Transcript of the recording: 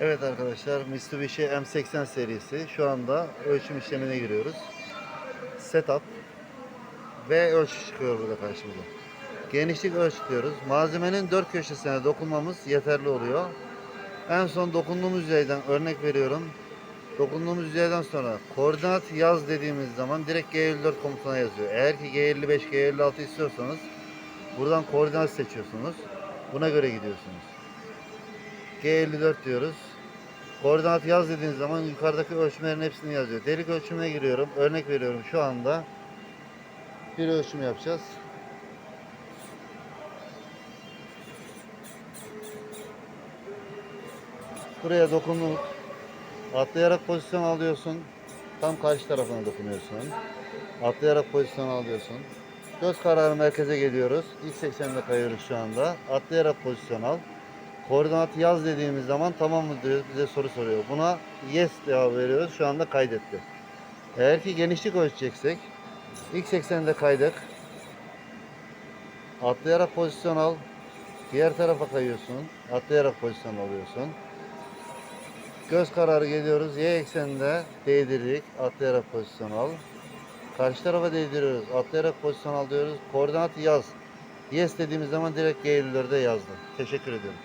Evet arkadaşlar Mitsubishi M80 serisi şu anda ölçüm işlemine giriyoruz. Setup ve ölçü çıkıyor burada karşımıza. Genişlik ölç diyoruz. Malzemenin dört köşesine dokunmamız yeterli oluyor. En son dokunduğumuz yüzeyden örnek veriyorum. Dokunduğumuz yüzeyden sonra koordinat yaz dediğimiz zaman direkt G54 komutuna yazıyor. Eğer ki G55, G56 istiyorsanız buradan koordinat seçiyorsunuz. Buna göre gidiyorsunuz. G54 diyoruz. Koordinat yaz dediğiniz zaman yukarıdaki ölçümlerin hepsini yazıyor. Delik ölçümüne giriyorum. Örnek veriyorum şu anda. Bir ölçüm yapacağız. Buraya dokunduk. Atlayarak pozisyon alıyorsun. Tam karşı tarafına dokunuyorsun. Atlayarak pozisyon alıyorsun. Göz kararı merkeze geliyoruz. İlk 80'de kayıyoruz şu anda. Atlayarak pozisyon al. Koordinatı yaz dediğimiz zaman tamam mı diyoruz bize soru soruyor. Buna yes cevabı veriyoruz. Şu anda kaydetti. Eğer ki genişlik ölçeceksek ilk 80'de kaydık. Atlayarak pozisyon al. Diğer tarafa kayıyorsun. Atlayarak pozisyon alıyorsun. Göz kararı geliyoruz. Y ekseninde değdirdik. Atlayarak pozisyon al. Karşı tarafa değdiriyoruz. Atlayarak pozisyon al diyoruz. Koordinat yaz. Yes dediğimiz zaman direkt G54'de yazdı. Teşekkür ediyorum.